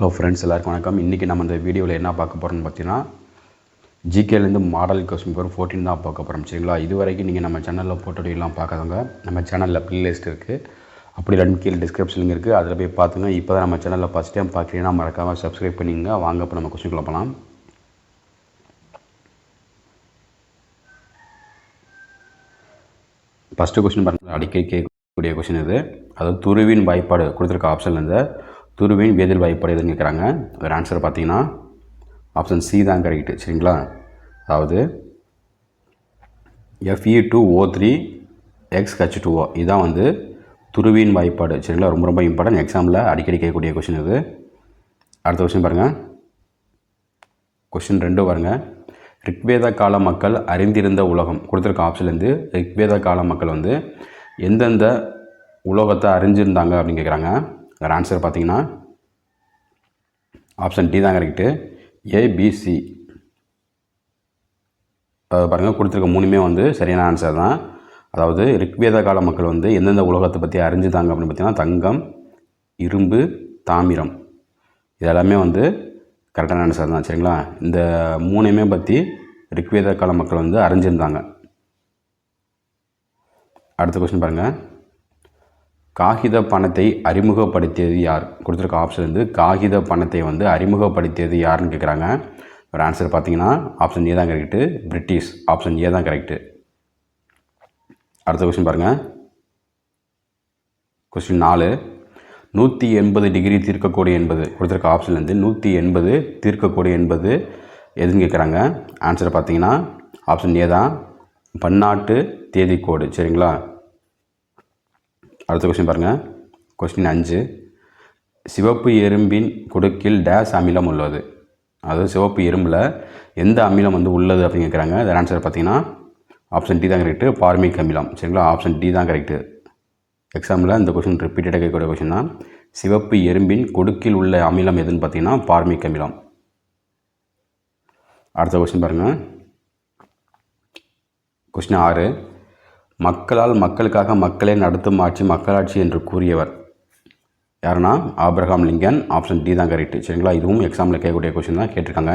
Hello friends எல்லாருக்கும் வணக்கம். இன்றைக்கி நம்ம இந்த வீடியோவில் என்ன பார்க்க போகிறோம்னு பார்த்தீங்கன்னா ஜிகேலேருந்து மாடல் கொஸ்டின் பேர் ஃபோர்டின் தான் பார்க்க போகிறோம் சரிங்களா? இது வரைக்கும் நீங்கள் நம்ம சேனலில் போட்டோடையெல்லாம் பார்க்காதவங்க நம்ம சேனலில் ப்ளேலிஸ்ட் இருக்குது அப்படி ரெண்டு கீழே டிஸ்கிரிப்ஷனில் இருக்குது அதில் போய் பார்த்துங்க. இப்போ தான் நம்ம சேனலில் ஃபஸ்ட் டைம் பார்க்குறீங்கன்னா மறக்காமல் சப்ஸ்கிரைப் பண்ணிங்க வாங்க இப்போ நம்ம கொஸ்டின் போகலாம் ஃபஸ்ட்டு கொஸ்டின் பாருங்கள் அடிக்கடி கேட்கக்கூடிய கொஸ்டின் இது. அதாவது துருவின் வாய்ப்பாடு கொடுத்துருக்க ஆப்ஷன்லேருந்து துருவின் வேதில் வாய்ப்பாடு எதுன்னு கேட்குறாங்க ஒரு ஆன்சர் பார்த்தீங்கன்னா ஆப்ஷன் சி தான் கரெக்டு சரிங்களா? அதாவது FE two O three X H two O இதுதான் வந்து துருவின் வாய்ப்பாடு. சரிங்களா? ரொம்ப ரொம்ப இம்பார்ட்டன்ட் எக்ஸாமில் அடிக்கடி கேட்கக்கூடிய கொஷின் இது. அடுத்த கொஷின் பாருங்கள் கொஷின் ரெண்டு பாருங்கள் ரிக்வேத கால மக்கள் அறிந்திருந்த உலகம். கொடுத்துருக்க ஆப்ஷன்லேருந்து ரிக்வேத கால மக்கள் வந்து எந்தெந்த உலோகத்தை அறிஞ்சிருந்தாங்க அப்படின்னு கேட்குறாங்க அதோட ஆன்சர் பார்த்தீங்கன்னா ஆப்ஷன் டி தான் கரெக்டு ஏபிசி பாருங்கள் கொடுத்துருக்க மூணுமே வந்து சரியான ஆன்சர் தான். அதாவது ரிக்வேத கால மக்கள் வந்து எந்தெந்த உலகத்தை பற்றி அறிஞ்சுதாங்க அப்படின்னு பார்த்தீங்கன்னா தங்கம் இரும்பு தாமிரம். இதெல்லாமே வந்து கரெக்டான ஆன்சர் தான் சரிங்களா? இந்த மூணையுமே பற்றி ரிக்வேத கால மக்கள் வந்து அறிஞ்சிருந்தாங்க. அடுத்த கொஸ்டின் பாருங்கள் காகித பணத்தை அறிமுகப்படுத்தியது யார்? கொடுத்துருக்க ஆப்ஷன் வந்து காகித பணத்தை வந்து அறிமுகப்படுத்தியது யாருன்னு கேட்குறாங்க ஒரு ஆன்சர் பார்த்தீங்கன்னா ஆப்ஷன் ஏ தான் கரெக்டு பிரிட்டிஷ் ஆப்ஷன் ஏ தான் கரெக்டு அடுத்த கொஸ்டின் பாருங்கள் கொஸ்டின் நாலு. நூற்றி எண்பது டிகிரி தீர்க்கக்கூடிய என்பது கொடுத்துருக்க ஆப்ஷன்லேருந்து நூற்றி எண்பது தீர்க்கக்கூடிய என்பது எதுன்னு கேட்குறாங்க ஆன்சர் பார்த்தீங்கன்னா ஆப்ஷன் ஏ தான். பன்னாட்டு தேதிக்கோடு சரிங்களா? அடுத்த கொஸ்டின் பாருங்கள் கொஸ்டின் அஞ்சு. சிவப்பு எறும்பின் கொடுக்கில் டேஸ் அமிலம் உள்ளது. அதாவது சிவப்பு எறும்பில் எந்த அமிலம் வந்து உள்ளது அப்படின்னு கேட்குறாங்க அது ஆன்சர் பார்த்தீங்கன்னா ஆப்ஷன் டி தான் கரெக்டு பார்மிக் அமிலம். சரிங்களா? ஆப்ஷன் டி தான் கரெக்டு எக்ஸாமில் இந்த கொஷின் ரிப்பீட்டடாக கேட்கக்கூடிய கொஷின் தான் சிவப்பு எறும்பின் கொடுக்கில் உள்ள அமிலம் எதுன்னு பார்த்தீங்கன்னா பார்மிக் அமிலம். அடுத்த கொஸ்டின் பாருங்கள் கொஸ்டின் ஆறு. மக்களால் மக்களுக்காக மக்களே நடத்தும் ஆட்சி மக்களாட்சி என்று கூறியவர். யாருன்னா? ஆப்ரஹாம் லிங்கன் ஆப்ஷன் டி தான் கரெக்ட் சரிங்களா? இதுவும் எக்ஸாமில் கேட்கக்கூடிய கொஸ்டின் தான் கேட்டிருக்காங்க.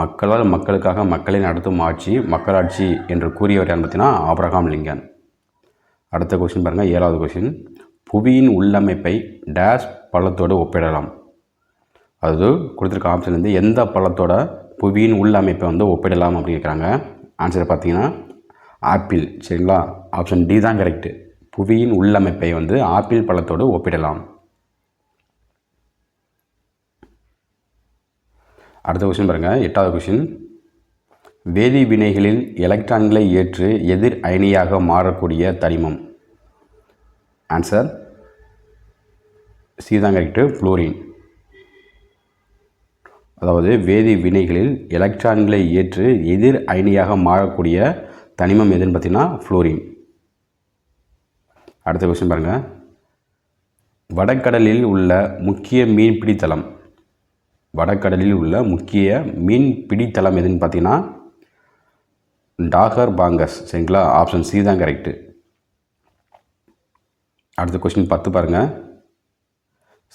மக்களால் மக்களுக்காக மக்களை நடத்தும் ஆட்சி மக்களாட்சி என்று கூறியவர் யார் பார்த்தீங்கன்னா ஆப்ரஹாம் லிங்கன். அடுத்த கொஸ்டின் பாருங்கள் ஏழாவது கொஸ்டின் புவியின் உள்ளமைப்பை டேஷ் பள்ளத்தோடு ஒப்பிடலாம். அது கொடுத்துருக்க ஆப்ஷன் வந்து எந்த பள்ளத்தோட புவியின் உள்ளமைப்பை வந்து ஒப்பிடலாம் அப்படின்னு கேட்குறாங்க. ஆன்சர் பார்த்தீங்கன்னா ஆப்பிள் சரிங்களா ஆப்ஷன் டி தான் கரெக்டு புவியின் உள்ளமைப்பை வந்து ஆப்பிள் பழத்தோடு ஒப்பிடலாம். அடுத்த கொஷின் பாருங்கள் எட்டாவது கொஷின் வேதி வினைகளில் எலக்ட்ரான்களை ஏற்று எதிர் அயனியாக மாறக்கூடிய தனிமம். ஆன்சர் சி கரெக்டு புளோரின் அதாவது வேதி வினைகளில் எலக்ட்ரான்களை ஏற்று எதிர் அயனியாக மாறக்கூடிய தனிமம் எதுன்னு பார்த்தீங்கன்னா ஃப்ளோரின் அடுத்த கொஸ்டின் பாருங்கள் வடக்கடலில் உள்ள முக்கிய மீன்பிடி தளம் வடக்கடலில் உள்ள முக்கிய மீன்பிடி தளம் எதுன்னு பார்த்தீங்கன்னா டாகர் பாங்கஸ். சரிங்களா? ஆப்ஷன் சி தான் கரெக்டு அடுத்த கொஸ்டின் பத்து பாருங்கள்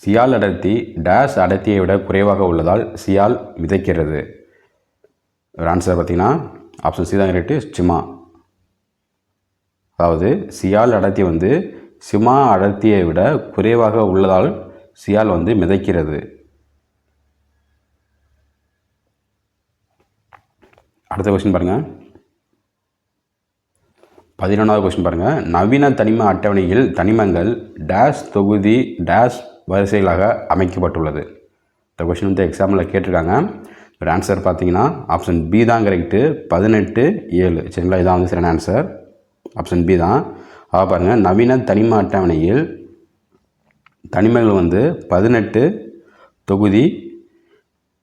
சியால் அடர்த்தி டேஷ் அடர்த்தியை விட குறைவாக உள்ளதால் சியால் மிதைக்கிறது. ஒரு ஆன்சர் பார்த்தீங்கன்னா ஆப்ஷன் சி தான் கரெக்டு சிமா அதாவது சியால் அடர்த்தி வந்து சிமா அடர்த்தியை விட குறைவாக உள்ளதால் சியால் வந்து மிதைக்கிறது. அடுத்த கொஸ்டின் பாருங்கள் பதினொன்றாவது கொஸ்டின் பாருங்கள் நவீன தனிம அட்டவணையில் தனிமங்கள் டேஷ் தொகுதி டேஷ் வரிசைகளாக அமைக்கப்பட்டுள்ளது. இந்த கொஸ்டின் வந்து எக்ஸாம்பிளில் கேட்டிருக்காங்க. ஒரு ஆன்சர் பார்த்தீங்கன்னா ஆப்ஷன் பி தான் கரெக்டு பதினெட்டு ஏழு. சரிங்களா? இதான் வந்து சரியான ஆன்சர் ஆப்ஷன் பி தான். ஆக பாருங்கள் நவீன தனிம அட்டவணையில் தனிமங்கள் வந்து பதினெட்டு தொகுதி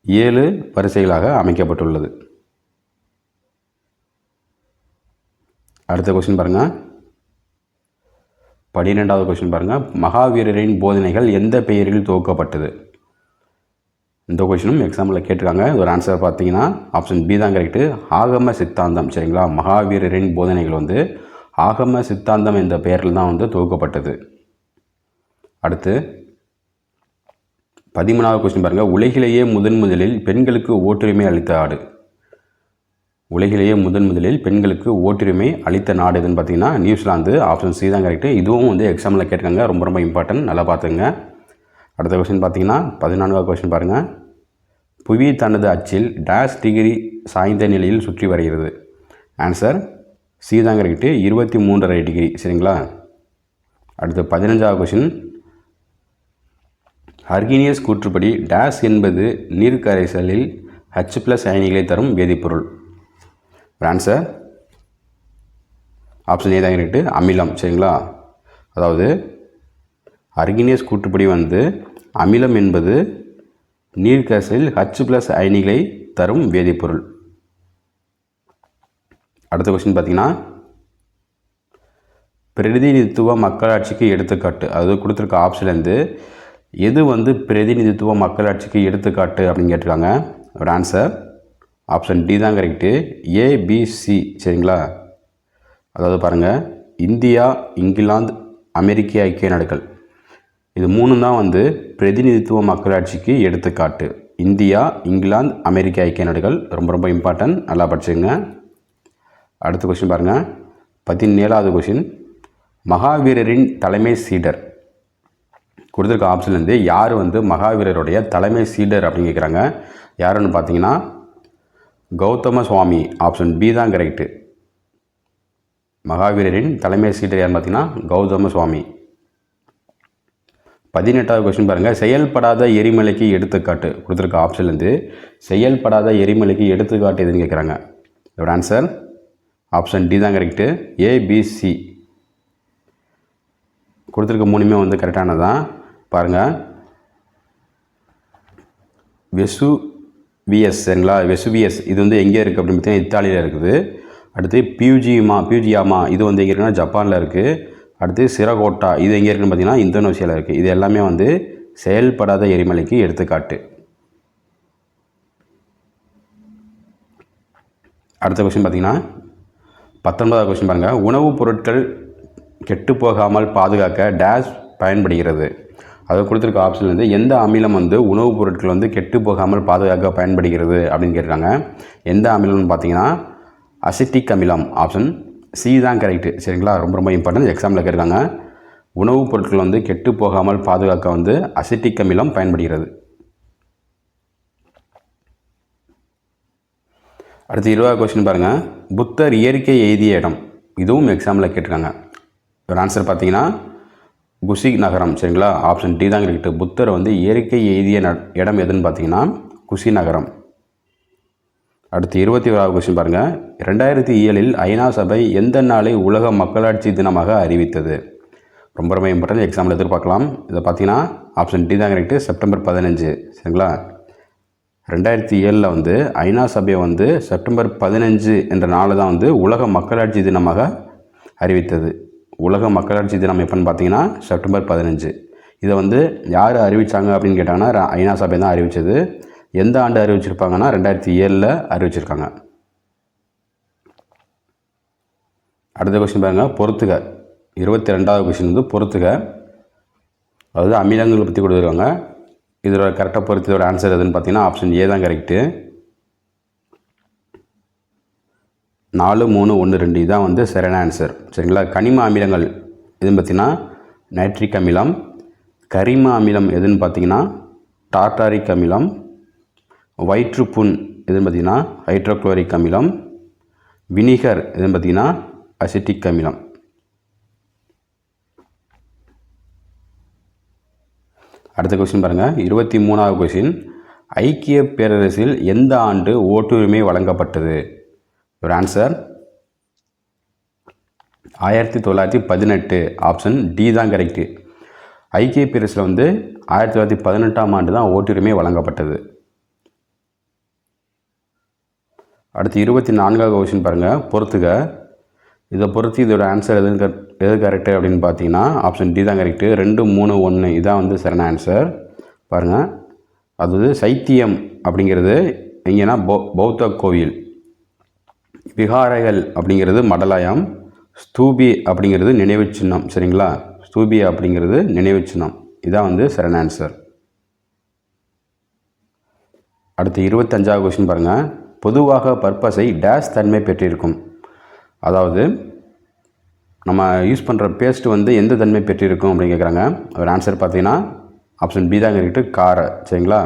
ஏழு வரிசைகளாக அமைக்கப்பட்டுள்ளது. அடுத்த கொஸ்டின் பாருங்கள் பன்னிரெண்டாவது கொஸ்டின் பாருங்கள் மகாவீரரின் போதனைகள் எந்த பெயரில் துவக்கப்பட்டது? இந்த கொஷினும் எக்ஸாம்பிளில் கேட்டிருக்காங்க. ஒரு ஆன்சர் பார்த்தீங்கன்னா ஆப்ஷன் பி தான் கரெக்டு ஆகம சித்தாந்தம் சரிங்களா? மகாவீரரின் போதனைகள் வந்து ஆகம சித்தாந்தம் என்ற பெயரில் தான் வந்து தொகுக்கப்பட்டது. அடுத்து பதிமூணாவது கொஸ்டின் பாருங்கள் உலகிலேயே முதன் முதலில் பெண்களுக்கு ஓட்டுரிமை அளித்த நாடு. உலகிலேயே முதன் முதலில் பெண்களுக்கு ஓட்டுரிமை அளித்த நாடு எதுன்னு பார்த்தீங்கன்னா நியூசிலாந்து. ஆப்ஷன் சி தான் கரெக்டு இதுவும் வந்து எக்ஸாமில் கேட்டிருக்காங்க. ரொம்ப ரொம்ப இம்பார்ட்டன்ட் நல்லா பார்த்துங்க அடுத்த கொஸ்டின் பார்த்தீங்கன்னா பதினான்காவது கொஸ்டின் பாருங்கள் புவி தனது அச்சில் டேஷ் டிகிரி சாய்ந்த நிலையில் சுற்றி வருகிறது. ஆன்சர் சீதாங்கிறக்கிட்டு இருபத்தி மூன்றரை டிகிரி சரிங்களா? அடுத்து பதினஞ்சாவது கொஸ்டின் ஹர்கினியஸ் கூற்றுப்படி டேஸ் என்பது நீர்க்கரைசலில் ஹச் ப்ளஸ் அயனிகளை தரும் வேதிப்பொருள். ஆன்சர் ஆப்ஷன் ஏ அமிலம் சரிங்களா? அதாவது அர்கினேஸ் கூற்றுப்படி வந்து அமிலம் என்பது நீர்க்கரைசலில் ஹச் ப்ளஸ் அயனிகளை தரும் வேதிப்பொருள். அடுத்த கொஸ்டின் பார்த்தீங்கன்னா பிரதிநிதித்துவ மக்களாட்சிக்கு எடுத்துக்காட்டு. அதாவது கொடுத்துருக்க ஆப்ஷன்லேருந்து எது வந்து பிரதிநிதித்துவ மக்களாட்சிக்கு எடுத்துக்காட்டு? அப்படின்னு கேட்டிருக்காங்க. ஒரு ஆன்சர் ஆப்ஷன் டி தான் கரெக்டு ஏபிசி சரிங்களா? அதாவது பாருங்கள் இந்தியா இங்கிலாந்து அமெரிக்க ஐக்கிய நாடுகள். இது மூணு தான் வந்து பிரதிநிதித்துவ மக்களாட்சிக்கு எடுத்துக்காட்டு. இந்தியா இங்கிலாந்து அமெரிக்க ஐக்கிய நாடுகள் ரொம்ப ரொம்ப இம்பார்ட்டன்ட் நல்லா படிச்சுங்க அடுத்த கொஷின் பாருங்கள் பதினேழாவது கொஷின் மகாவீரரின் தலைமை சீடர். கொடுத்துருக்க ஆப்ஷன்லேருந்து யார் வந்து மகாவீரருடைய தலைமை சீடர் அப்படின்னு கேட்குறாங்க யாருன்னு பார்த்தீங்கன்னா கௌதம சுவாமி ஆப்ஷன் பி தான் கரெக்டு மகாவீரரின் தலைமை சீடர் யாருன்னு பார்த்தீங்கன்னா கௌதம சுவாமி பதினெட்டாவது கொஸ்டின் பாருங்கள் செயல்படாத எரிமலைக்கு எடுத்துக்காட்டு கொடுத்துருக்க ஆப்ஷன்லேருந்து செயல்படாத எரிமலைக்கு எடுத்துக்காட்டு எதுன்னு கேட்குறாங்க இதோட ஆன்சர் ஆப்ஷன் டி தான் கரெக்டு ஏபிசி கொடுத்துருக்க மூணுமே வந்து கரெக்டானதான் பாருங்கள் வெசு விஎஸ் சரிங்களா? வெசுவிஎஸ் இது வந்து எங்கே இருக்குது அப்படின்னு பார்த்தீங்கன்னா இத்தாலியில் இருக்குது. அடுத்து பியூஜிமா பியூஜியாமா இது வந்து எங்கே இருக்குன்னா ஜப்பானில் இருக்குது அடுத்து சிறகோட்டா இது எங்கே இருக்குன்னு பார்த்தீங்கன்னா இந்தோனேஷியாவில் இருக்குது இது எல்லாமே வந்து செயல்படாத எரிமலைக்கு எடுத்துக்காட்டு. அடுத்த கொஸ்டின் பார்த்தீங்கன்னா பத்தொன்பதாவது கொஸ்டின் பாருங்கள் உணவுப் பொருட்கள் கெட்டு போகாமல் பாதுகாக்க டேஷ் பயன்படுகிறது. அது கொடுத்துருக்க ஆப்ஷன் வந்து எந்த அமிலம் வந்து உணவுப் பொருட்கள் வந்து கெட்டு போகாமல் பாதுகாக்க பயன்படுகிறது அப்படின்னு கேட்டிருக்காங்க. எந்த அமிலம்னு பார்த்தீங்கன்னா அசிட்டிக் அமிலம் ஆப்ஷன் சி தான் கரெக்டு சரிங்களா? ரொம்ப ரொம்ப இம்பார்ட்டன்ட் எக்ஸாமில் கேட்குறாங்க உணவுப் பொருட்கள் வந்து கெட்டு போகாமல் பாதுகாக்க வந்து அசிட்டிக் அமிலம் பயன்படுகிறது. அடுத்து இருபதாவது கொஸ்டின் பாருங்கள் புத்தர் இயற்கை எய்திய இடம். இதுவும் எக்ஸாமில் கேட்டிருக்காங்க. ஒரு ஆன்சர் பார்த்தீங்கன்னா குசி நகரம். சரிங்களா? ஆப்ஷன் டி தான் கரெக்டு புத்தர் வந்து இயற்கை எய்திய ந இடம் எதுன்னு பார்த்தீங்கன்னா குசி நகரம் அடுத்து இருபத்தி ஓராவது கொஸ்டின் பாருங்கள் ரெண்டாயிரத்தி ஏழில் ஐநா சபை எந்த நாளை உலக மக்களாட்சி தினமாக அறிவித்தது? ரொம்ப ரொம்ப இம்பார்ட்டன் எக்ஸாம்பிள் எதிர்பார்க்கலாம். இதை பார்த்தீங்கன்னா ஆப்ஷன் டி தான் கரெக்டு செப்டம்பர் பதினஞ்சு. சரிங்களா? ரெண்டாயிரத்தி ஏழில் வந்து ஐநா சபையை வந்து செப்டம்பர் பதினஞ்சு என்ற நாள் தான் வந்து உலக மக்களாட்சி தினமாக அறிவித்தது. உலக மக்களாட்சி தினம் எப்போன்னு பார்த்தீங்கன்னா செப்டம்பர் பதினஞ்சு. இதை வந்து யார் அறிவித்தாங்க அப்படின்னு கேட்டாங்கன்னா ஐநா சபை தான் அறிவித்தது எந்த ஆண்டு அறிவிச்சிருப்பாங்கன்னா? ரெண்டாயிரத்தி ஏழில் அறிவிச்சிருக்காங்க. அடுத்த கொஸ்டின் பாருங்க. பொறுத்துக. இருபத்தி ரெண்டாவது கொஸ்டின் வந்து பொறுத்துக. அதாவது அமிலங்களை பற்றி கொடுத்துருக்காங்க. இதோட கரெக்டாக பொறுத்ததோட ஆன்சர் எதுன்னு பார்த்தீங்கன்னா ஆப்ஷன் ஏ தான் கரெக்டு நாலு மூணு ஒன்று ரெண்டு இதுதான் வந்து சரியான ஆன்சர் சரிங்களா? கனிம அமிலங்கள் எதுன்னு பார்த்தீங்கன்னா நைட்ரிக் அமிலம். கரிம அமிலம் எதுன்னு பார்த்தீங்கன்னா டார்டாரிக் அமிலம். வயிற்றுப்புண் எதுன்னு பார்த்தீங்கன்னா ஹைட்ரோக்ளோரிக் அமிலம் வினிகர் எதுன்னு பார்த்தீங்கன்னா அசிட்டிக் அமிலம். அடுத்த கொஸ்டின் பாருங்கள் இருபத்தி மூணாவது கொஸ்டின் ஐக்கிய பேரரசில் எந்த ஆண்டு ஓட்டுரிமை வழங்கப்பட்டது? ஒரு ஆன்சர் ஆயிரத்தி தொள்ளாயிரத்தி பதினெட்டு. ஆப்ஷன் டி தான் கரெக்டு ஐக்கிய பேரரசில் வந்து ஆயிரத்தி தொள்ளாயிரத்தி பதினெட்டாம் ஆண்டு தான் ஓட்டுரிமை வழங்கப்பட்டது. அடுத்து இருபத்தி நான்காவது கொஷின் பாருங்கள் பொறுத்துக. இதை பொறுத்து இதோட ஆன்சர் எது எது கரெக்டு அப்படின்னு பார்த்தீங்கன்னா ஆப்ஷன் டி தான் கரெக்டு ரெண்டு மூணு ஒன்று இதான் வந்து சரியான ஆன்சர் பாருங்கள் அதாவது சைத்தியம் அப்படிங்கிறது எங்கேன்னா பௌ பௌத்த கோவில். விகாரைகள் அப்படிங்கிறது மடலாயம். ஸ்தூபி அப்படிங்கிறது நினைவு சின்னம். சரிங்களா? ஸ்தூபி அப்படிங்கிறது நினைவு சின்னம். இதான் வந்து சரியான ஆன்சர் அடுத்து இருபத்தஞ்சாவது கொஸ்டின் பாருங்கள் பொதுவாக பர்பஸை டேஷ் தன்மை பெற்றிருக்கும். அதாவது நம்ம யூஸ் பண்ணுற பேஸ்ட் வந்து எந்த தன்மை பெற்றிருக்கும் அப்படின்னு கேட்குறாங்க ஒரு ஆன்சர் பார்த்தீங்கன்னா ஆப்ஷன் பி தாங்க இருக்கு கார சரிங்களா?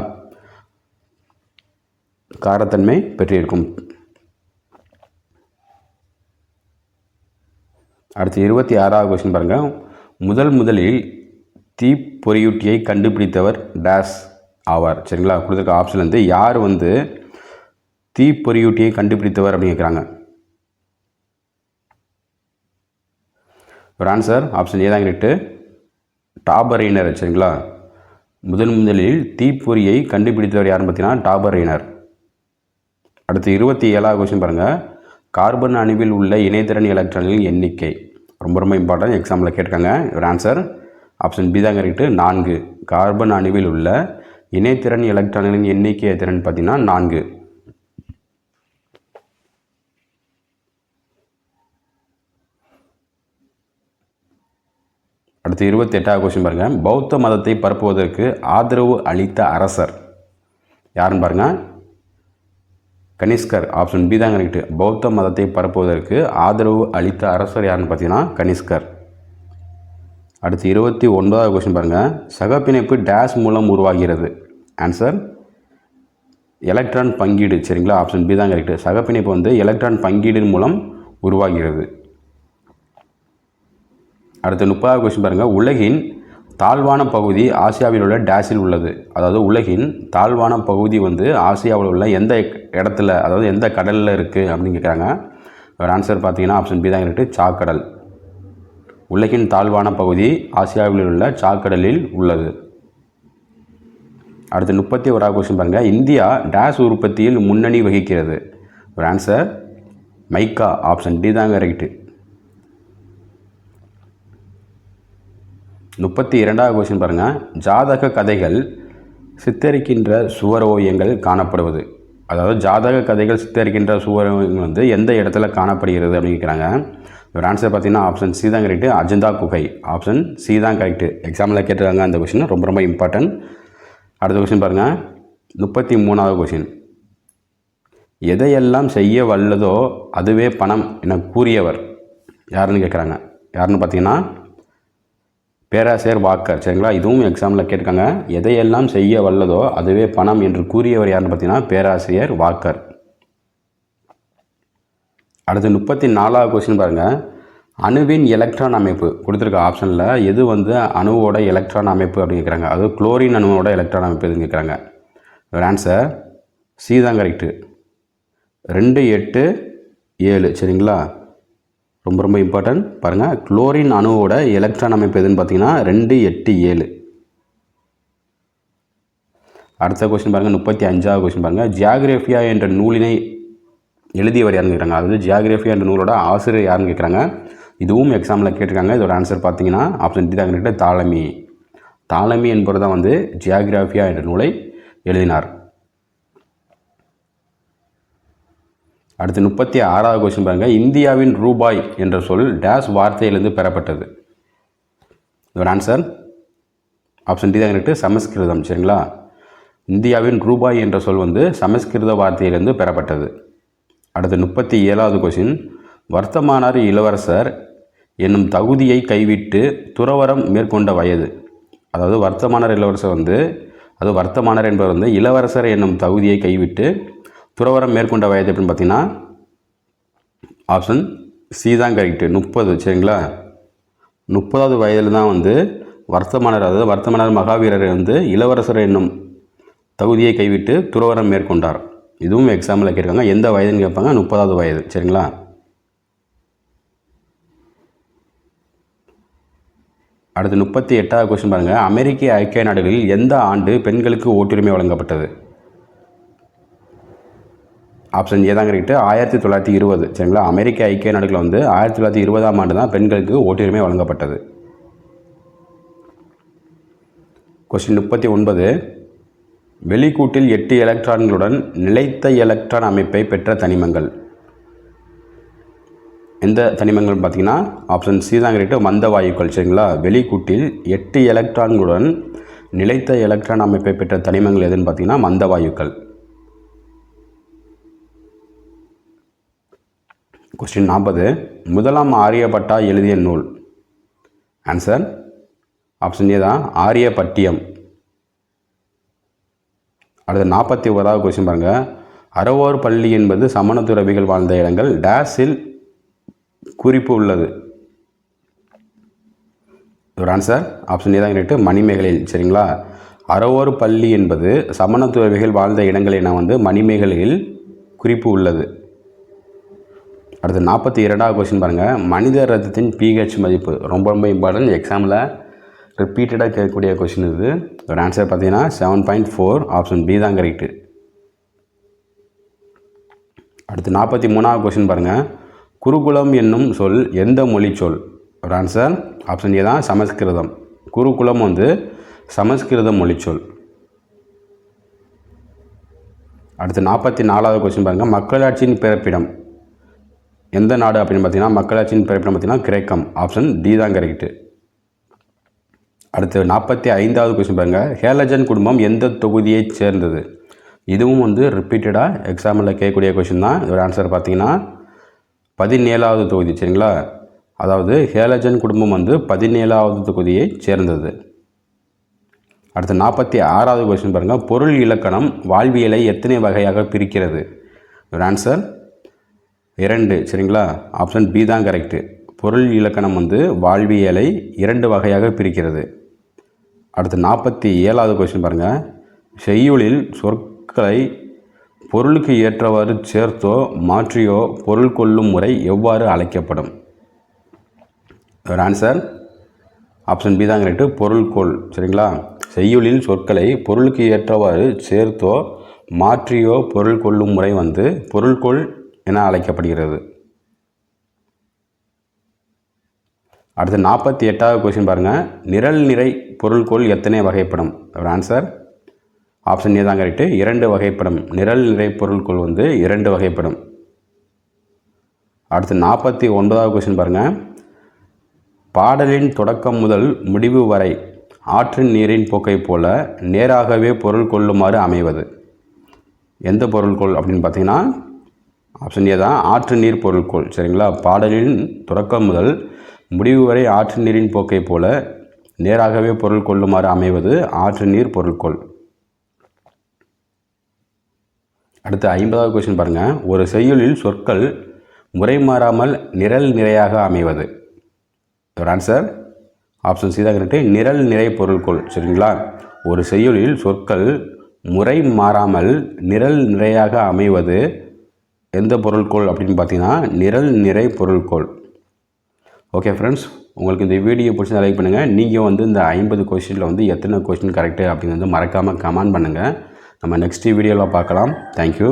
காரத்தன்மை பெற்றிருக்கும். அடுத்து இருபத்தி ஆறாவது கொஸ்டின் பாருங்கள் முதல் முதலில் தீப்பொறியூட்டியை கண்டுபிடித்தவர் டேஸ் ஆவார். சரிங்களா? கொடுத்துருக்க ஆப்ஷன் வந்து யார் வந்து தீப்பொறியூட்டியை கண்டுபிடித்தவர் அப்படின்னு கேட்குறாங்க ஒரு ஆன்சர் ஆப்ஷன் ஏ தான் டாபர் டாபரைனர் சரிங்களா? முதன் முதலில் தீப்பொறியை கண்டுபிடித்தவர் யாருன்னு பார்த்தீங்கன்னா டாபரைனர் அடுத்து இருபத்தி ஏழாவது கொஸ்டின் பாருங்கள் கார்பன் அணுவில் உள்ள இணைத்திறன் எலக்ட்ரான்களின் எண்ணிக்கை. ரொம்ப ரொம்ப இம்பார்ட்டன்ட் எக்ஸாமில் கேட்டிருக்காங்க. ஒரு ஆன்சர் ஆப்ஷன் பி தான் கரெக்டு நான்கு. கார்பன் அணுவில் உள்ள இணைத்திறன் எலக்ட்ரான்களின் எண்ணிக்கை திறன் பார்த்தீங்கன்னா நான்கு. அடுத்து இருபத்தி எட்டாவது கொஸ்டின் பாருங்கள் பௌத்த மதத்தை பரப்புவதற்கு ஆதரவு அளித்த அரசர். யாருன்னு பாருங்கள் கனிஷ்கர் ஆப்ஷன் பி தான் கரெக்டு பௌத்த மதத்தை பரப்புவதற்கு ஆதரவு அளித்த அரசர் யாருன்னு பார்த்தீங்கன்னா கனிஷ்கர். அடுத்து இருபத்தி ஒன்பதாவது கொஸ்டின் பாருங்கள் சகப்பிணைப்பு டேஷ் மூலம் உருவாகிறது. ஆன்சர் எலக்ட்ரான் பங்கீடு. சரிங்களா? ஆப்ஷன் பி தான் கரெக்டு சகப்பிணைப்பு வந்து எலக்ட்ரான் பங்கீடு மூலம் உருவாகிறது. அடுத்து முப்பதாவது கொஸ்டின் பாருங்கள் உலகின் தாழ்வான பகுதி ஆசியாவில் உள்ள டேஷில் உள்ளது. அதாவது உலகின் தாழ்வான பகுதி வந்து ஆசியாவில் உள்ள எந்த இடத்துல அதாவது எந்த கடலில் இருக்குது அப்படின்னு கேட்குறாங்க. ஒரு ஆன்சர் பார்த்தீங்கன்னா ஆப்ஷன் பி தான் இருக்குது சாக்கடல். உலகின் தாழ்வான பகுதி ஆசியாவில் உள்ள சாக்கடலில் உள்ளது. அடுத்து முப்பத்தி ஓராவது கொஸ்டின் பாருங்கள் இந்தியா டேஷ் உற்பத்தியில் முன்னணி வகிக்கிறது. ஒரு ஆன்சர் மைக்கா ஆப்ஷன் டி தாங்க ரைட்டு முப்பத்தி இரண்டாவது கொஸ்டின் பாருங்கள் ஜாதக கதைகள் சித்தரிக்கின்ற சுவர் ஓவியங்கள் காணப்படுவது. அதாவது ஜாதக கதைகள் சித்தரிக்கின்ற சுவர் ஓவியங்கள் வந்து எந்த இடத்துல காணப்படுகிறது அப்படின்னு கேட்குறாங்க. ஒரு ஆன்சர் பார்த்தீங்கன்னா ஆப்ஷன் சி தான் கரெக்டு அஜந்தா குகை. ஆப்ஷன் சி தான் கரெக்டு எக்ஸாமில் கேட்டிருக்காங்க அந்த கொஷின் ரொம்ப ரொம்ப இம்பார்ட்டன்ட் அடுத்த கொஷின் பாருங்கள் முப்பத்தி மூணாவது கொஷின் எதையெல்லாம் செய்ய வல்லதோ அதுவே பணம் என கூறியவர். யாருன்னு கேட்குறாங்க. யாருன்னு பார்த்தீங்கன்னா பேராசிரியர் வாக்கர் சரிங்களா? இதுவும் எக்ஸாமில் கேட்டிருக்காங்க. எதையெல்லாம் செய்ய வல்லதோ அதுவே பணம் என்று கூறியவர் யாருன்னு பார்த்தீங்கன்னா பேராசிரியர் வாக்கர். அடுத்து முப்பத்தி நாலாவது கொஸ்டின் பாருங்கள் அணுவின் எலக்ட்ரான் அமைப்பு. கொடுத்துருக்க ஆப்ஷனில் எது வந்து அணுவோட எலக்ட்ரான் அமைப்பு அப்படின்னு கேட்குறாங்க. அது குளோரின் அணுவோட எலக்ட்ரான் அமைப்பு எதுன்னு கேட்குறாங்க. இவர் ஆன்சர் சி தான் கரெக்டு ரெண்டு எட்டு ஏழு சரிங்களா? ரொம்ப ரொம்ப இம்பார்ட்டன்ட் பாருங்கள் குளோரின் அணுவோட எலக்ட்ரான் அமைப்பு எதுன்னு பார்த்தீங்கன்னா ரெண்டு எட்டு ஏழு. அடுத்த கொஸ்டின் பாருங்கள் முப்பத்தி அஞ்சாவது கொஸ்டின் பாருங்கள் ஜியாகிரபியா என்ற நூலினை எழுதியவர் யாருன்னு கேட்குறாங்க? அதாவது ஜியாகிரபியா என்ற நூலோட ஆசிரியர் யாருன்னு கேட்குறாங்க? இதுவும் எக்ஸாமில் கேட்டிருக்காங்க. இதோட ஆன்சர் பார்த்தீங்கன்னா ஆப்ஷன் டி தான். கேட்டு தாலமி தாலமி என்பவர் தான் வந்து ஜியாகிராஃபியா என்ற நூலை எழுதினார். அடுத்து முப்பத்தி ஆறாவது கொஸ்டின் பாருங்கள் இந்தியாவின் ரூபாய் என்ற சொல் டேஷ் வார்த்தையிலிருந்து பெறப்பட்டது. இதோட ஆன்சர் ஆப்ஷன் டி தான் கரெக்டு சமஸ்கிருதம். சரிங்களா? இந்தியாவின் ரூபாய் என்ற சொல் வந்து சமஸ்கிருத வார்த்தையிலிருந்து பெறப்பட்டது. அடுத்து முப்பத்தி ஏழாவது கொஸ்டின் வர்த்தமானார் இளவரசர் என்னும் தகுதியை கைவிட்டு துறவரம் மேற்கொண்ட வயது. அதாவது வர்த்தமானர் இளவரசர் வந்து அது வர்த்தமானர் என்பவர் வந்து இளவரசர் என்னும் தகுதியை கைவிட்டு துறவரம் மேற்கொண்ட வயது எப்படின்னு பார்த்தீங்கன்னா ஆப்ஷன் சி தான் கரெக்டு முப்பது சரிங்களா? முப்பதாவது வயதில் தான் வந்து வர்த்தமானர் அதாவது வர்த்தமானர் மகாவீரர் வந்து இளவரசர் என்னும் தகுதியை கைவிட்டு துறவரம் மேற்கொண்டார். இதுவும் எக்ஸாம்பிள் கேட்குறாங்க எந்த வயதுன்னு கேட்பாங்க? முப்பதாவது வயது சரிங்களா? அடுத்து முப்பத்தி எட்டாவது கொஸ்டின் பாருங்கள் அமெரிக்க ஐக்கிய நாடுகளில் எந்த ஆண்டு பெண்களுக்கு ஓட்டுரிமை வழங்கப்பட்டது? ஆப்ஷன் ஏ தான் கரெக்டு ஆயிரத்தி தொள்ளாயிரத்தி இருபது சரிங்களா? அமெரிக்க ஐக்கிய நாடுகளில் வந்து ஆயிரத்தி தொள்ளாயிரத்தி இருபதாம் ஆண்டு தான் பெண்களுக்கு ஓட்டுரிமை வழங்கப்பட்டது. கொஸ்டின் முப்பத்தி ஒன்பது. வெளிக்கூட்டில் எட்டு எலக்ட்ரான்களுடன் நிலைத்த எலக்ட்ரான் அமைப்பை பெற்ற தனிமங்கள். எந்த தனிமங்கள் பார்த்தீங்கன்னா ஆப்ஷன் சி தான் கரெக்டு மந்த வாயுக்கள் சரிங்களா? வெளிக்கூட்டில் எட்டு எலக்ட்ரான்களுடன் நிலைத்த எலக்ட்ரான் அமைப்பை பெற்ற தனிமங்கள் எதுன்னு பார்த்தீங்கன்னா மந்த வாயுக்கள் கொஸ்டின் நாற்பது. முதலாம் ஆரியப்பட்டா எழுதிய நூல். ஆன்சர் ஆப்ஷன் ஏ தான். ஆரியப்பட்டியம். அடுத்து நாற்பத்தி ஓராவது கொஸ்டின் பாருங்கள் அறவோர் பள்ளி என்பது சமண துறவிகள் வாழ்ந்த இடங்கள். டேஸில் குறிப்பு உள்ளது. ஒரு ஆன்சர் ஆப்ஷன் ஏ தான் கேட்டு மணிமேகலையில். சரிங்களா? அறவோர் பள்ளி என்பது சமண துறவிகள் வாழ்ந்த இடங்கள் என வந்து மணிமேகலையில் குறிப்பு உள்ளது. அடுத்து நாற்பத்தி இரண்டாவது கொஸ்டின் பாருங்கள் மனித ரத்தத்தின் பிஹெச் மதிப்பு. ரொம்ப ரொம்ப இம்பார்ட்டன்ட் எக்ஸாமில் ரிப்பீட்டடாக கேட்கக்கூடிய கொஸ்டின் இது. ஒரு ஆன்சர் பார்த்தீங்கன்னா seven point four option B தான் கரெக்டு அடுத்து நாற்பத்தி மூணாவது கொஸ்டின் பாருங்கள் குருகுலம் என்னும் சொல் எந்த மொழி சொல்? ஒரு ஆன்சர் ஆப்ஷன் ஏ தான் சமஸ்கிருதம். குருகுலம் வந்து சமஸ்கிருத மொழி சொல். அடுத்து நாற்பத்தி நாலாவது கொஸ்டின் பாருங்கள் மக்களாட்சியின் பிறப்பிடம். எந்த நாடு அப்படின்னு பார்த்தீங்கன்னா மக்களாட்சியின் பிறப்பிடம் பார்த்தீங்கன்னா கிரேக்கம். ஆப்ஷன் டி தான் கரெக்டு அடுத்து நாற்பத்தி ஐந்தாவது கொஸ்டின் பாருங்கள் ஹேலஜன் குடும்பம் எந்த தொகுதியைச் சேர்ந்தது? இதுவும் வந்து ரிப்பீட்டடாக எக்ஸாமில் கேட்கக்கூடிய கொஷின் தான். இதோட ஆன்சர் பார்த்தீங்கன்னா பதினேழாவது தொகுதி சரிங்களா? அதாவது ஹேலஜன் குடும்பம் வந்து பதினேழாவது தொகுதியை சேர்ந்தது. அடுத்து நாற்பத்தி ஆறாவது கொஸ்டின் பாருங்கள் பொருள் இலக்கணம் வாழ்வியலை எத்தனை வகையாக பிரிக்கிறது? ஒரு ஆன்சர் இரண்டு சரிங்களா? ஆப்ஷன் பி தான் கரெக்டு பொருள் இலக்கணம் வந்து வாழ்வியலை இரண்டு வகையாக பிரிக்கிறது. அடுத்து நாற்பத்தி ஏழாவது கொஸ்டின் பாருங்கள் செய்யுளில் சொற்களை பொருளுக்கு ஏற்றவாறு சேர்த்தோ மாற்றியோ பொருள் கொள்ளும் முறை எவ்வாறு அழைக்கப்படும்? ஒரு ஆன்சர் ஆப்ஷன் பி தான் கரெக்டு பொருள்கோள் சரிங்களா? செய்யுளில் சொற்களை பொருளுக்கு ஏற்றவாறு சேர்த்தோ மாற்றியோ பொருள் கொள்ளும் முறை வந்து பொருள்கோள் என அழைக்கப்படுகிறது. அடுத்து நாற்பத்தி எட்டாவது கொஸ்டின் பாருங்கள் நிரல் நிறை பொருள்கோள் எத்தனை வகைப்படும்? ஒரு ஆன்சர் ஆப்ஷன் ஏ தான் கரெக்டு இரண்டு வகைப்படும். நிரல் நிறை பொருள்கோள் வந்து இரண்டு வகைப்படும். அடுத்து நாற்பத்தி ஒன்பதாவது கொஸ்டின் பாருங்கள் பாடலின் தொடக்கம் முதல் முடிவு வரை ஆற்றின் நீரின் போக்கை போல நேராகவே பொருள் கொள்ளுமாறு அமைவது. எந்த பொருள்கோள் அப்படின்னு பார்த்தீங்கன்னா ஆப்ஷன் ஏ தான் ஆற்று நீர் பொருட்கோள் சரிங்களா? பாடலின் தொடக்கம் முதல் முடிவு வரை ஆற்று நீரின் போக்கை போல நேராகவே பொருள் கொள்ளுமாறு அமைவது ஆற்று நீர் பொருட்கோள் அடுத்து ஐம்பதாவது கொஸ்டின் பாருங்கள் ஒரு செய்யுளில் சொற்கள் முறை மாறாமல் நிரல் நிறையாக அமைவது. ஒரு ஆன்சர் ஆப்ஷன் சி தான் கரெக்டு நிரல் நிறை பொருட்கோள் சரிங்களா? ஒரு செய்யுளில் சொற்கள் முறை மாறாமல் நிரல் நிறையாக அமைவது எந்த பொருட்கோள் அப்படின்னு பார்த்தீங்கன்னா நிரல் நிறை பொருட்கோள் ஓகே ஃப்ரெண்ட்ஸ் உங்களுக்கு இந்த வீடியோ பிடிச்சி லைக் பண்ணுங்கள் நீங்கள் வந்து இந்த ஐம்பது கொஸ்டினில் வந்து எத்தனை கொஸ்டின் கரெக்டு அப்படின்னு வந்து மறக்காமல் கமெண்ட் பண்ணுங்கள் நம்ம நெக்ஸ்ட் வீடியோவில் பார்க்கலாம். தேங்க்யூ